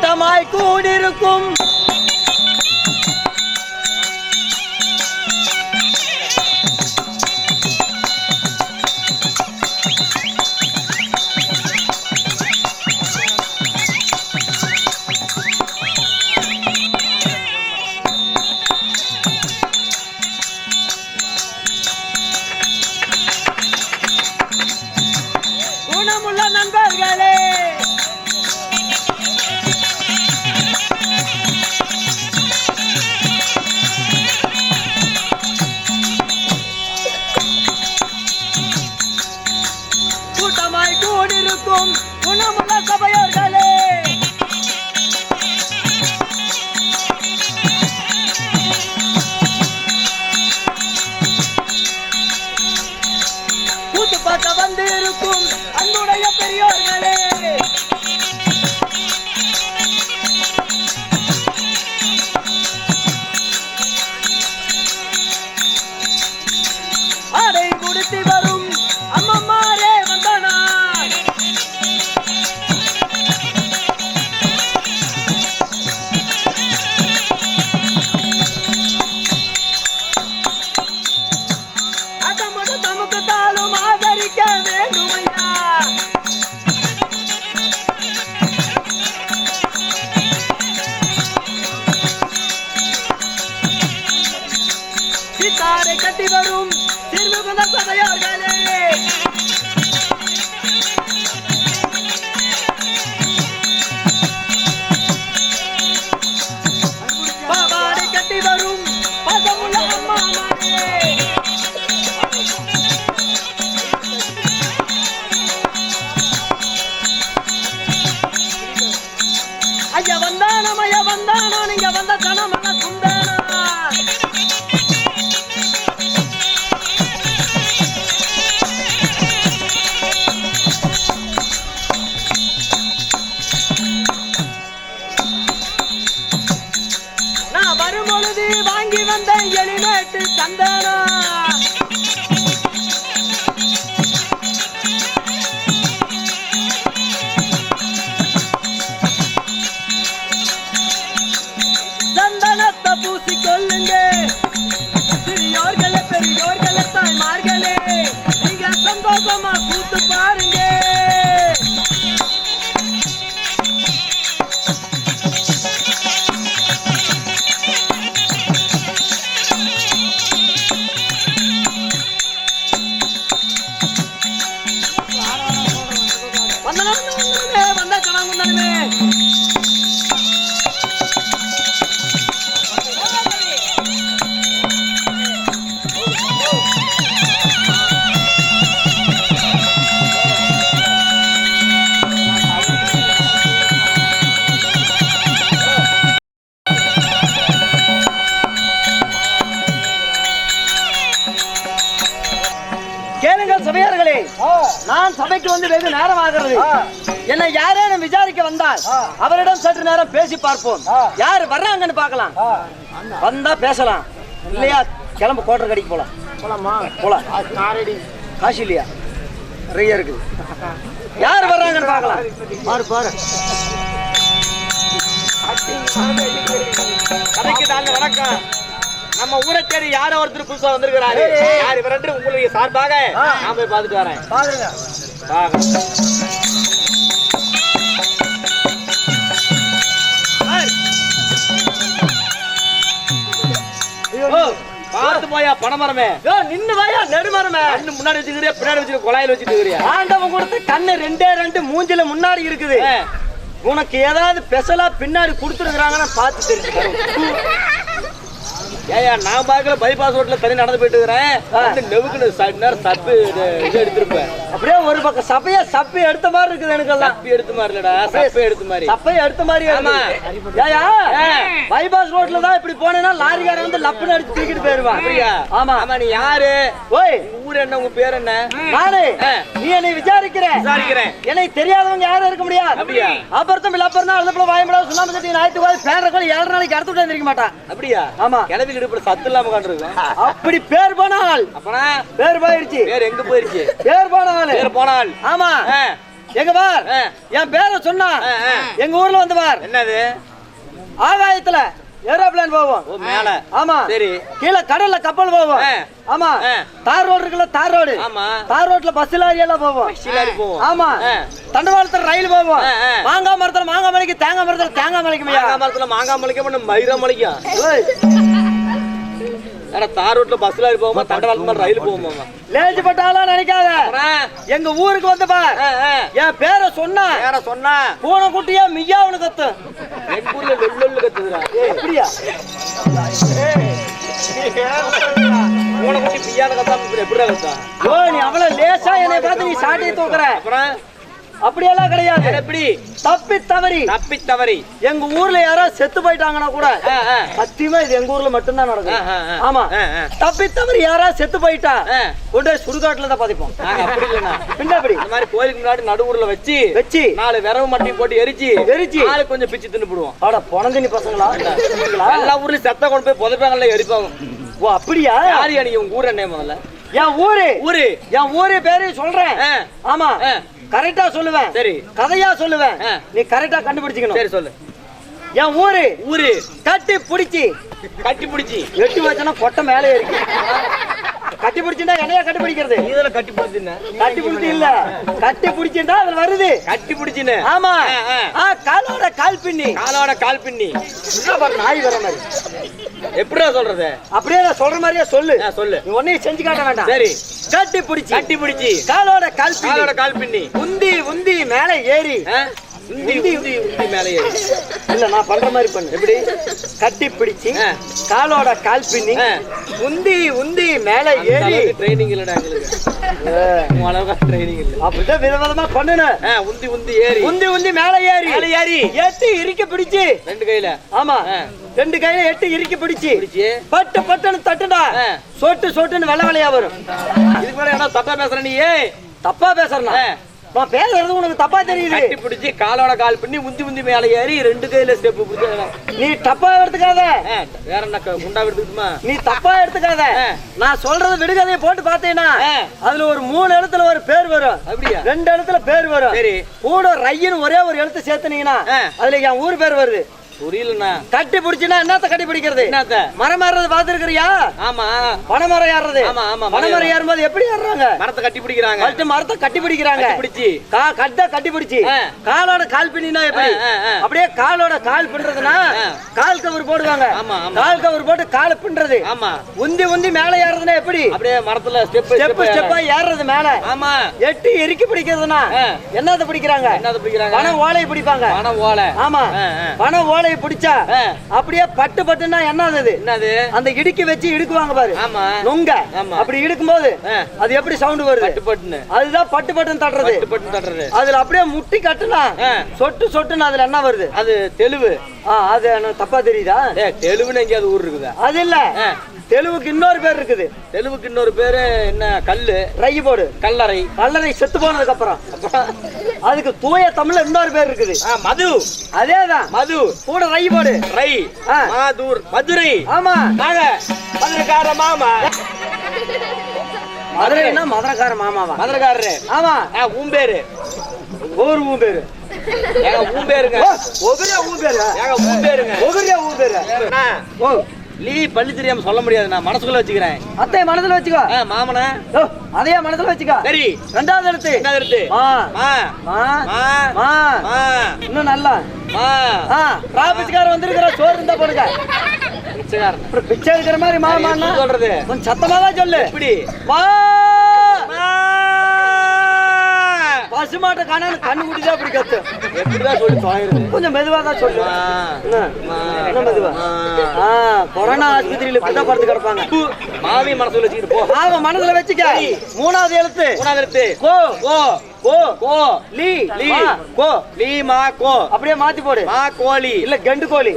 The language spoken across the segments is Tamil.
ওটা মায় কোন এরকম அன்புடைய எளிமேட்டு ஆகிறது என்னை யாரேனும் விசாரிக்க வந்தால் அவரிடம் சற்று நேரம் பேசி பார்ப்போம். யார் வர்றாங்கன்னு பார்க்கலாம். வந்தா பேசலாம். இல்லையா? கிளம்பு கோட்டர் கடைக்கு போலாம். போலாமா? போலாம். காசு இல்லையா? நிறைய இருக்குது யார் வர்றாங்கன்னு பார்க்கலாம். பாரு பாரு. கதைக்கு தாங்க வணக்கம். நம்ம ஊரை தேடி யாரோ ஒருத்தர் புதுசா வந்திருக்கிறாரு. யார் இவர் உங்களுக்கு சார்பாக நான் போய் பார்த்துட்டு வரேன். பாருங்க. பார்த்து போயா பணமரமே நின்னு வாயா நெடுமரமே. கண்ணு முன்னாடி வச்சுக்கிறியா பின்னாடி வச்சுட்டு குழாயில வச்சுட்டு இருக்கிறியா ஆண்டவன் கொடுத்த கண்ணு ரெண்டே ரெண்டு மூஞ்சில முன்னாடி இருக்குது. உனக்கு ஏதாவது ஸ்பெஷலா பின்னாடி கொடுத்துருக்காங்கன்னு பார்த்து தெரிஞ்சுக்கணும் ஏயா நான் பார்க்கல பைபாஸ் ரோட்ல தண்ணி நடந்து போயிட்டு இருக்கிறேன். நெவுக்குன்னு நேரம் சப்பு இது எடுத்திருப்பேன். அப்படியே ஒரு பக்கம் சப்பைய சப்பி எடுத்த மாதிரி இருக்குது எனக்கு எல்லாம் சப்பி எடுத்த மாதிரி இல்லடா சப்பை எடுத்த மாதிரி. சப்பைய எடுத்த மாதிரி ஆமா. ஏயா. பைபாஸ் ரோட்ல தான் இப்படி போனேன்னா லாரிக்காரன் வந்து லப்புன்னு அடிச்சு தூக்கிட்டு போயிருவான். அப்படியா? ஆமா. ஆமா நீ யாரு? ஓய். ஊர் என்ன உங்க பேர் என்ன? நானு. நீ என்னை விசாரிக்கிற. விசாரிக்கிறேன். எனக்கு தெரியாதவங்க யாரும் இருக்க முடியாது. அப்படியா? அப்புறம் விழப்பறம் தான் அதுக்குள்ள வாயம்பளா சுண்ணாம்பு சட்டி ஞாயிற்று கோயில் பேர கோயில் ஏழரை நாளைக்கு அடுத்து விட்டு மாட்டான். அப்படியா? ஆமா. கிளவி கிட்ட சத்து இல்லாம கண்டிருக்கோம் அப்படி பேர் போனால் அப்பனா? பேர் போயிடுச்சு பேர் எங்க போயிருச்சு? பேர் போனால் பேர் போனால் ஆமா. எங்க பார். என் பேரை சொன்னா. எங்க ஊர்ல வந்து பார். என்னது? ஆகாயத்துல ஏரோப்ளேன் போவோம். மேல. ஆமா. சரி. கீழே கடல்ல கப்பல் போவோம். ஆமா. தார் ரோடு இருக்குல்ல தார் ரோடு. ஆமா. தார் ரோட்ல பஸ் லாரி எல்லாம் போவோம். சிலாரி போவோம். ஆமா. தண்டவாளத்துல ரயில் போவோம். மாங்காய் மரத்துல மாங்காய் மலைக்கு தேங்காய் மரத்துல தேங்காய் மலைக்கு மாங்காய் மரத்துல மாங்காய் மலைக்க மயிரா மலைக்கும் ஏன்னா தார் ரோட்ல பஸ்ல போவோமா? தண்டவாளத்து மேல ரயில் போவோமா? பட்டாலாம் நினைக்காத. எங்க ஊருக்கு வந்து பார். என் பேரை சொன்னா. வேற சொன்னா. பூனை குட்டியா மிய்யாவுன்னு கத்தும் எங்க ஊர்ல லொல்லு கத்துதுடா எப்படியா மூணை குட்டி பிய்யான கத்தாம எப்படிடா கத்தா? ஓ நீ அவ்வளவு லேசா என்னை பார்த்து நீ சாட்டையை தூக்குற. அப்புறம்? அப்படியெல்லாம் கிடையாது. எப்படி தப்பி தவறி. தப்பி தவறி. எங்க ஊர்ல யாராவது செத்து போயிட்டாங்கன்னா கூட. சத்தியமா இது எங்க ஊர்ல மட்டும்தான் நடக்கும். ஆமா. தப்பி தவறி யாராவது செத்து போயிட்டா. கொண்டு சுடுகாட்டுல தான் பதிப்போம். நாங்க அப்படி இந்த மாதிரி கோயிலுக்கு முன்னாடி நடுவுல வச்சு வச்சு. நாலு விரவு மட்டையும் போட்டு எரிச்சு எரிச்சு. ஆளு கொஞ்சம் பிச்சு தின்னு போடுவோம் ஆட பொணந்தினி பசங்களா? எல்லா ஊர்லயும் செத்த கொண்டு போய் புதைப்பாங்கல்ல எரிப்பாங்க. ஓ அப்படியா? யாரு அன்னைக்கு உங்க ஊர் என்ன முதல்ல? என் ஊரு. ஊரு. என் ஊரு பேரு சொல்றேன். ஆமா. கரெக்டா சொல்லுவேன். சரி. கதையா சொல்லுவேன். நீ கரெக்டா கண்டுபிடிச்சுக்கணும். சரி சொல்லு. என் ஊரு. ஊரு. கட்டி பிடிச்சி. கட்டி பிடிச்சி. எட்டு வச்சனா கொட்டை மேலே இருக்கு கட்டி பிடிச்சிருந்தா என்னையா கட்டி பிடிக்கிறது இதுல கட்டி பிடிச்சின்னு. கட்டி பிடிச்சி இல்ல. கட்டி பிடிச்சிருந்தா அதுல வருது. கட்டி பிடிச்சின்னு. ஆமா. காலோட கால் பின்னி. காலோட கால் பின்னி. நாய் வர மாதிரி. எப்படிடா சொல்றது? அப்படியே நான் சொல்ற மாதிரியே சொல்லு. சொல்லு. நீ ஒன்னையும் செஞ்சு காட்ட வேண்டாம். சரி. கட்டி பிடிச்சி. கட்டி பிடிச்சி. காலோட கால் காலோட கால் பின்னி உந்தி உந்தி மேல ஏறி? உந்தி உந்தி உந்தி மேலே ஏறி இல்ல நான் பண்ற மாதிரி பண்ணு. எப்படி? கட்டி பிடிச்சி. காலோட கால் பின்னி. உந்தி உந்தி மேல ஏறி. ட்ரைனிங் இல்லடா எங்களுக்கு. ட்ரைனிங் இல்ல. அப்படிதான் விதவிதமா பண்ணணும் ஆ, உந்தி உந்தி ஏறி. உந்தி உந்தி மேல ஏறி. மேலே ஏறி. எட்டு இறுக்கி பிடிச்சு. ரெண்டு கையில. ஆமா. ரெண்டு கையில எட்டு இறுக்கி பிடிச்சு. பட்டு பட்டுன்னு தட்டுடா. சொட்டு சொட்டுன்னு வெள்ள வெள்ளையா வரும். இதுக்கு மேல என்ன தப்பா பேசுற நீ தப்பா பேசுறேன் நான் பேசுறது உனக்கு தப்பா தெரியுது. கட்டி பிடிச்சி காலோட கால் பண்ணி உந்தி உந்தி மேலே ஏறி ரெண்டு கையில ஸ்டெப் பிடிச்சி நீ தப்பா எடுத்துக்காத. வேற என்ன குண்டா எடுத்துக்குமா நீ தப்பா எடுத்துக்காத. நான் சொல்றது விடுகதையை போட்டு பார்த்தீங்கன்னா ஆ. அதுல ஒரு மூணு எழுத்துல ஒரு பேர் வரும். அப்படியா? ரெண்டு எழுத்துல பேர் வரும். சரி. கூட ரையின்னு ஒரே ஒரு எழுத்து சேர்த்துனீங்கன்னா. அதுல என் ஊர் பேர் வருது. புரியலண்ணா. கட்டி பிடிச்சுன்னா என்னத்த கட்டி பிடிக்கிறது? என்னத்த? மரம் ஏறுறது பாத்துருக்கிறியா ஆமா. பனைமரம் ஏறுறது? ஆமா, ஆமா, மரம் பனைமரம் ஏறும்போது எப்படி ஏறுறாங்க? மரத்தை கட்டி பிடிக்கிறாங்க. ஃபர்ஸ்ட் மரத்தை கட்டி பிடிக்கிறாங்க. பிடிச்சி. கா கட்ட கட்டி பிடிச்சி. காலோட கால் பின்னா எப்படி. அப்படியே காலோட கால் பின்றதுன்னா ஆ. கால் கவர் போடுவாங்க. ஆமா. கால் கவர் போட்டு கால் பின்றது ஆமா. உந்தி உந்தி மேல ஏறுறதுன்னா எப்படி? அப்படியே மரத்துல ஸ்டெப் ஸ்டெப் ஸ்டெப்பா ஏறுறது. மேல. ஆமா. எட்டி இறுக்கி பிடிக்கிறதுனா ஆ. என்னத பிடிக்கிறாங்க? என்னது பிடிக்கிறாங்க? பனை ஓலையை பிடிப்பாங்க. பனை ஓலை. ஆமா. ஆ, ஆ. ஓலையை பிடிச்சா. அப்படியே பட்டு பட்டுன்னா என்னது அது? என்னது? அந்த இடுக்கி வச்சு இடுக்குவாங்க பாரு. ஆமா. நுங்க. அப்படி இடுக்கும்போது ஆ. அது எப்படி சவுண்ட் வருது? பட்டு பட்டுன்னு. அதுதான் பட்டு பட்டுன்னு தட்டுறது. பட்டு தட்டுறது. அதுல அப்படியே முட்டி கட்டுனா. சொட்டு சொட்டுன்னு அதுல என்ன வருது? அது தெலுவு ஆ அது தப்பா தெரியுதா? ஏ தெலுவுன்னு எங்கேயாவது ஊர் இருக்குதா? அது இல்ல. தெலுவுக்கு இன்னொரு பேர் இருக்குது. தெலுவுக்கு இன்னொரு பேரு என்ன கல்லு. ரை போடு. கல்லறை. கல்லறை செத்து போனதுக்கு அப்புறம்? அதுக்கு தூய தமிழ்ல இன்னொரு பேர் இருக்குது. மது. அதேதான். மது. கூட ரை போடு. ரை. மாதூர் மதுரை. ஆமா. நாங்க மதுரைக்கார மாமா. மதுரைன்னா மதுரைக்கார மாமாவா? மதுரைக்காரரு. ஆமா. உன் பேரு? ஒவ்வொரு ஊ பேரு. ஏங்க உன் பேருங்க. ஒவ்வொரு ஊ பேரு. ஏங்க உன் பேருங்க. ஒவ்வொரு ஊ பேரு. அண்ணா, ஓ. லீ பள்ளி தெரியாம சொல்ல முடியாது. நான் மனசுக்குள்ள வச்சுக்கிறேன். அத்தை மனசுல வச்சுக்கோ. மாமனா. அதையே மனசுல வச்சுக்கோ. சரி. ரெண்டாவது எழுத்து. மா. மா. மா. மா. மா. மா. இன்னும் நல்லா. டிராபிக்காரன் வந்திருக்கிற சோறு இருந்தா போடுங்க. பிச்சை எடுக்கிற மாதிரி எப்படி சொல்றது? கொஞ்சம் சத்தமா தான் சொல்லு மா பசுமாட்டை காணான்னு கண்ணு குடிதான் அப்படி கத்து. எப்படிதான் சொல்லி தொலைகிறது கொஞ்சம் மெதுவா தான் சொல்லு. என்ன? மெதுவா. ஆ கொரோனா ஆஸ்பத்திரியில இப்படிதான் படுத்து கிடப்பாங்க. மாவி மனசுல வச்சுக்கிட்டு போ. ஆமா மனசுல வச்சுக்க. மூணாவது எழுத்து. மூணாவது கோ. கோ. கோ கோ லீ லீ. கோ லீ மா கோ. அப்படியே மாத்தி போடு. மா கோழி. இல்ல கெண்டு கோழி.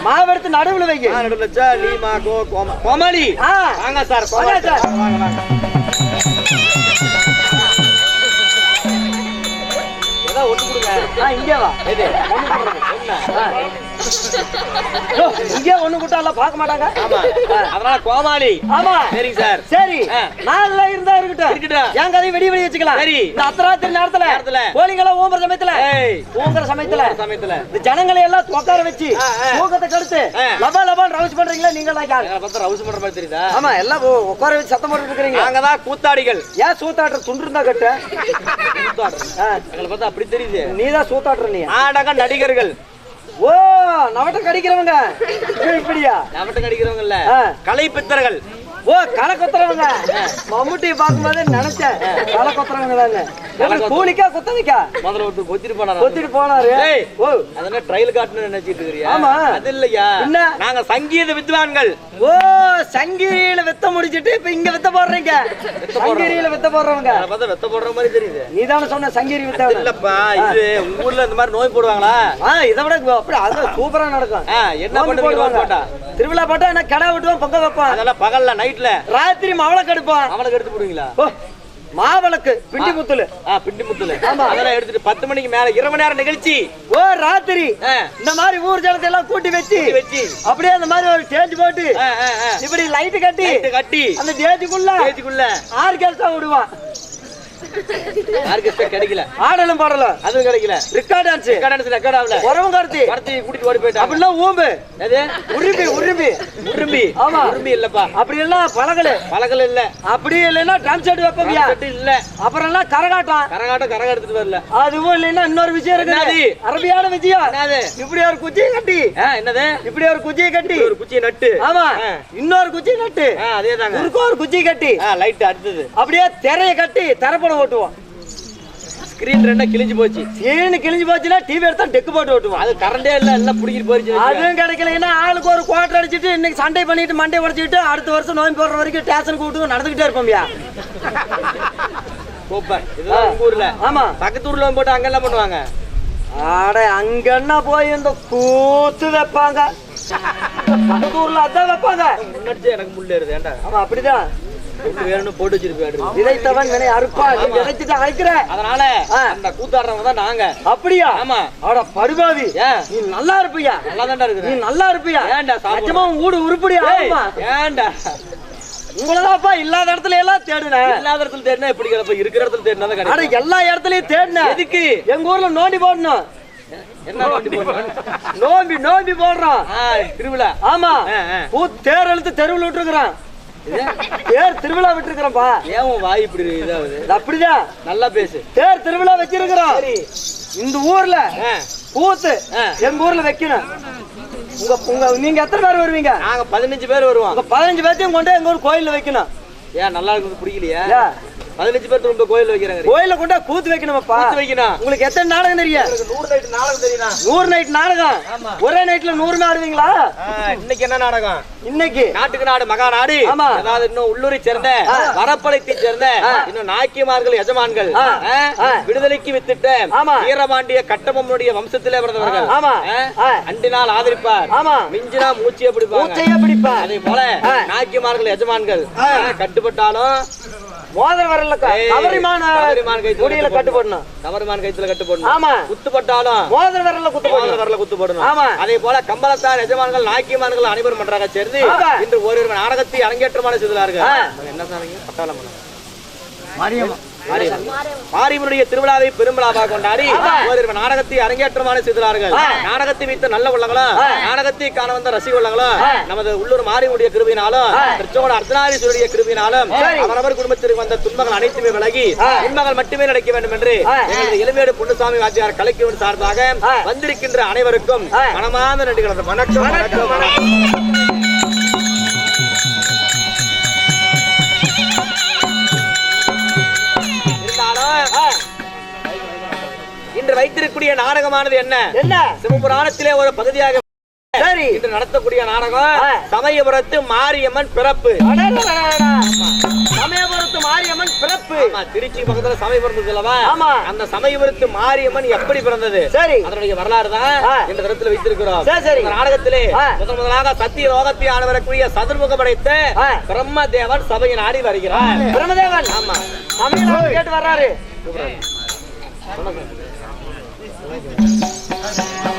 மாவெடுத்து நடுவுல வைங்க. ஆ, நடுவுல வச்சா லீ மா கோ கோம- கோமலி ஆ. வாங்க சார் வாங்க சார். வாங்க வாங்க ஏதோ ஒட்டு கொடுங்க. ஆ இங்கே வா. கொடுங்க. என்ன? இங்கே ஒண்ணு கூட்டால பார்க்க மாட்டாங்க. ஆமா. அதனால கோமாளி. ஆமா. சார் சரி. ஆ. நாள்ல இருந்தா இருக்கட்டும். இருக்கட்டும். என் கதையை வெடி வெடி வச்சுக்கலாம்? சரி. இந்த அர்த்தராத்திரி நேரத்துல நேரத்துல. கோழிங்களா ஊம்புற சமயத்துல ஊம்புற சமயத்துல சமயத்துல. இந்த ஜனங்களை எல்லாம் உட்கார வச்சு. தூக்கத்தை கெடுத்து. லபா லபான்னு ரவுஸ் பண்றீங்களா? நீங்க எல்லாம் ரவுஸ் பண்ற மாதிரி தெரியுதா? ஆமா எல்லாம் உட்கார வச்சு சத்தம் போட்டு இருக்கிறீங்க. நாங்க தான் கூத்தாடிகள். ஏன் சூத்தாட்டுற துண்டு இருந்தா கட்ட? கூத்தாடுறோம். எங்களை பார்த்தா அப்படி தெரியுது. நீதான் சூத்தாட்டுற நீ. நாடக நடிகர்கள். ஓ நவட்ட கடிக்கிறவங்க இப்படி- இப்படியா? நம்மகிட்ட நடிக்கிறவங்க இல்ல. கலை பித்தர்கள் ஓ களை கொத்துறவங்க மம்முட்டி பார்க்கும்போது நினைச்சேன். களை கொத்துறவங்க தாங்க கூலிக்கா குத்தவைக்கா முதல்ல ஒருத்தர் கொத்திட்டு போனாரா? கொத்திட்டு போனாரு. ஏய். ஓ. அதென்ன ட்ரையல் காட்டணும்னு நினைச்சிட்டு இருக்கிறியா? ஆமா. அது இல்லையா? என்ன? நாங்க சங்கீத வித்வான்கள். ஓ சங்கிரியில வித்த முடிச்சிட்டு இப்ப இங்க வித்த போடுறீங்க. சங்கிரியில வித்த போடுறவங்க. பார்த்தா வெத்த போடுற மாதிரி தெரியுது. நீதானே சொன்ன சங்கிரி வித்த இல்லப்பா இது உங்க ஊர்ல இந்த மாதிரி நோய் போடுவாங்களா? ஆ இதை விட அப்படி அது சூப்பரா நடக்கும். என்ன பண்ணுவீங்க. போட்டா? திருவிழா போட்டா என்ன கடை விட்டுவோம் பொங்க வைப்பான் அதெல்லாம் பகல்ல நைட்ல ராத்திரி மவளக்கு எடுப்பான் அவனுக்கு எடுத்து போடுவீங்களா? ஓ மாவிளக்கு பிண்டி முத்துல பிண்டி முத்துல ஆமா. அதெல்லாம் எடுத்துட்டு பத்து மணிக்கு மேல இரவு நேரம் நிகழ்ச்சி. ஓ ராத்திரி. இந்த மாதிரி ஊர் ஜனத்தை எல்லாம் கூட்டி வச்சு வச்சு. அப்படியே அந்த மாதிரி ஒரு ஸ்டேஜ் போட்டு. இப்படி லைட் கட்டி கட்டி. அந்த ஸ்டேஜுக்குள்ள ஸ்டேஜுக்குள்ள ஆர்கெஸ்ட்ரா விடுவான். ஆர்கெஸ்ட்ரா கிடைக்கல. ஆடலும் பாடலும் அதுவும் கிடைக்கல. ரெக்கார்ட் டான்ஸ் ரெக்கார்ட் ரெக்கார்ட் ஆகல. உறவும் கருத்து. வரத்தி கூட்டிட்டு ஓடி போயிட்டாங்க. அப்படிலாம் ஊம்பு எது உருபி உருபி உரும்பி. ஆமா. உரும்பி இல்லப்பா. அப்படி எல்லாம் பழகல. பழகல இல்ல. அப்படி இல்லைன்னா செட் வைப்போம்யா செட்டு இல்ல. அப்புறம் எல்லாம் கரகாட்டம். கரகாட்டம் கரகம் எடுத்துட்டு வரல. அதுவும் இல்லைன்னா இன்னொரு விஷயம்? இருக்குது. அரபியான விஷயம் என்னது? இப்படி ஒரு குச்சியை கட்டி. என்னது? இப்படி ஒரு குச்சியை கட்டி. ஒரு குச்சியை நட்டு. ஆமா. இன்னொரு குச்சி நட்டு. ஆ, அதேதாங்க. குறுக்க ஒரு குச்சி கட்டி. லைட் அடுத்தது. அப்படியே திரைய கட்டி திரைப்படம் ஓட்டுவோம் ஸ்கிரீன் ரெண்டா கிழிஞ்சு போச்சு. சீனு கிழிஞ்சு போச்சுன்னா டிவி எடுத்தா டெக்கு போட்டு ஓட்டுவோம் அது கரண்டே இல்ல எல்லாம் புடிக்கிட்டு போயிருச்சு அதுவும் கிடைக்கலைன்னா ஆளுக்கு ஒரு குவார்டர் அடிச்சிட்டு இன்னைக்கு சண்டை பண்ணிட்டு மண்டை உடைச்சிட்டு அடுத்த வருஷம் நோய் போடுற வரைக்கும் ஸ்டேஷன் கூட்டு நடந்துகிட்டே இருப்போம்யா சூப்பர். ஊர்ல. ஆமா. பக்கத்து ஊர்ல போட்டு அங்க எல்லாம் பண்ணுவாங்க. ஆட அங்க என்ன போய் இந்த கூத்து வைப்பாங்க? பக்கத்து ஊர்ல அதான் வைப்பாங்க. எனக்கு முள்ளு ஏறுது ஏன்டா? ஆமா அப்படிதான். வேணும்னு போட்டு வச்சிருப்பாரு. விதைத்தவன் வினை அறுப்பா நீ விதைச்சிட்டு அழைக்கிற. அதனால. அந்த கூத்தாடுறவங்க தான் நாங்க. அப்படியா? ஆமா. ஆட ஏன்? நீ நல்லா இருப்பியா? நல்லா தான்டா நீ நல்லா இருப்பியா? ஏன்டா உன் வீடு உருப்படியா? ஏன்டா? உங்களதாப்பா இல்லாத இடத்துல எல்லாம் தேடுனேன் இல்லாத இடத்துல தேடினா எப்படி கிடப்ப இருக்கிற இடத்துல தேடினா தான் எல்லா இடத்துலயும் தேடினேன் எதுக்கு? எங்க ஊர்ல நோண்டி போடணும்? நோம்பி நோம்பி போடுறோம். திருவிழா. ஆமா. பூ தேர் இழுத்து தெருவில் விட்டுருக்குறான். தேர் திருவிழா விட்டுருக்குறோம்ப்பா ஏன் உன் வாய் இப்படி இதாகுது இது அப்படிதான். நல்லா பேசு. தேர் திருவிழா வச்சிருக்கிறோம். இந்த ஊர்ல ஆ. எங்க ஊர்ல வைக்கணும். உங்க உங்க நீங்க எத்தனை பேர் வருவீங்க? நாங்க பதினஞ்சு பேர் வருவோம். பதினஞ்சு பேர்த்தையும் கொண்டு எங்க ஊர் கோயில்ல வைக்கணும். ஏன் நல்லா இருக்குது பிடிக்கலையா? பதினஞ்சு பேர் திரும்ப கோயில் வைக்கிறாங்க. கோயில்ல கொண்டு கூத்து வைக்கணுமாப்பா? கூத்து வைக்கணும்? உங்களுக்கு எத்தனை நாடகம் தெரியும்? நூறு நைட்டு நாடகம் தெரியுதா நூறு நைட் நாடகம். ஒரே நைட்ல நூறு ஆடுவீங்களா? இன்னைக்கு என்ன நாடகம்? இன்னைக்கு. நாட்டுக்கு நாடு மகா நாடு ஆமா. அதாவது இன்னும் உள்ளூரை சேர்ந்த வரப்பழைத்தை சேர்ந்த இன்னும் நாக்கியமார்கள் எஜமான்கள். விடுதலைக்கு வித்திட்ட. வீரபாண்டிய கட்டபொம்மனுடைய வம்சத்திலே பிறந்தவர்கள் ஆமா. ஆ. அண்டினால் ஆதரிப்பார். ஆமா. மிஞ்சினா மூச்சியை பிடிப்பாங்க. மூச்சைய பிடிப்பா அதே போல ஆ. நாக்கியமார்கள் எஜமான்கள் கட்டுப்பட்டாலும் மோதிர வரல. கவரிமான கவரிமான் கைத்துல முடியல கட்டு கட்டு போடணும் கவரிமான் கைத்துல கட்டு போடணும் ஆமா. குத்துப்பட்டாலும் மோதிர வரல குத்து போடணும் வரல குத்து போடணும் ஆமா. அதே போல கம்பளத்தார் எஜமான்கள் நாக்கியமான்கள் அனைவரும் பண்றாங்க சேர்ந்து. இன்று ஒரு நாடகத்தை அரங்கேற்றமான செய்தார்கள் ஆ. என்ன சொன்னீங்க பட்டாளம் மரியம். மாரியம்மனுடைய திருவிழாவை பெருமிழாவாக கொண்டாடி ஆமா. ஒரு நாடகத்தை அரங்கேற்றமான செய்தார்கள். நாடகத்தை வைத்த நல்ல உள்ளங்களும். நாடகத்தை காண வந்த ரசிக உள்ளங்களும். நமது உள்ளூர் மாரியம்முடைய கிருபினாலும். திருச்சோட அர்த்தநாரீஸ்வருடைய கிருபினாலும். அவரவர் குடும்பத்திற்கு வந்த துன்பங்கள் அனைத்துமே விலகி ஆ. இன்பங்கள் மட்டுமே நடக்க வேண்டும் என்று. எங்களது இளமேடு பொன்னுசாமி வாத்தியார் கலைக்குவன் சார்பாக. வந்திருக்கின்ற அனைவருக்கும். மனமார்ந்த நன்றிகள் வணக்கம் வணக்கம் வணக்கம் இன்று வைத்திருக்கக்கூடிய நாடகமானது என்ன என்ன சிவபுராணத்திலே ஒரு பகுதியாக சரி இன்று நடத்தக்கூடிய நாடகம். சமயபுரத்து மாரியம்மன் பிறப்பு. சமயபுரத்து மாரியம்மன் பிறப்பு திருச்சி பக்கத்துல சமயபுரம் இருக்குல்லவா ஆமா. அந்த சமயபுரத்து மாரியம்மன் எப்படி பிறந்தது சரி அதனுடைய வரலாறு தான். இந்த தரத்துல வைத்திருக்கிறோம் சரி. இந்த நாடகத்திலே. முதன் முதலாக சத்திய லோகத்தை ஆண்டு வரக்கூடிய சதுர்முக படைத்த ஆ. பிரம்ம தேவன் சபையை நாடி வருகிறார் பிரம்மதேவன் ஆமா சமயம் கேட்டு வர்றாரு Thank you.